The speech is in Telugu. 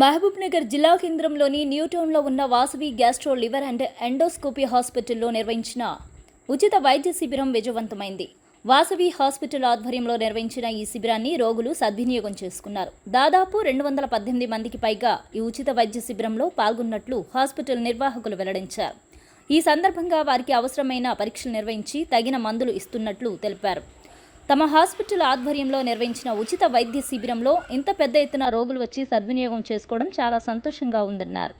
మహబూబ్నగర్ జిల్లా కేంద్రంలోని న్యూటౌన్లో ఉన్న Vasavi gastro liver and endoscopy హాస్పిటల్లో నిర్వహించిన ఉచిత వైద్య శిబిరం విజయవంతమైంది. వాసవి హాస్పిటల్ ఆధ్వర్యంలో నిర్వహించిన ఈ శిబిరాన్ని రోగులు సద్వినియోగం చేసుకున్నారు. దాదాపు రెండు వందల పద్దెనిమిది మందికి పైగా ఈ ఉచిత వైద్య శిబిరంలో పాల్గొన్నట్లు హాస్పిటల్ నిర్వాహకులు వెల్లడించారు. ఈ సందర్భంగా వారికి అవసరమైన పరీక్షలు నిర్వహించి తగిన మందులు ఇస్తున్నట్లు తెలిపారు. తమ హాస్పిటల్ ఆధ్వర్యంలో నిర్వహించిన ఉచిత వైద్య శిబిరంలో ఇంత పెద్ద ఎత్తున రోగులు వచ్చి సద్వినియోగం చేసుకోవడం చాలా సంతోషంగా ఉందన్నారు.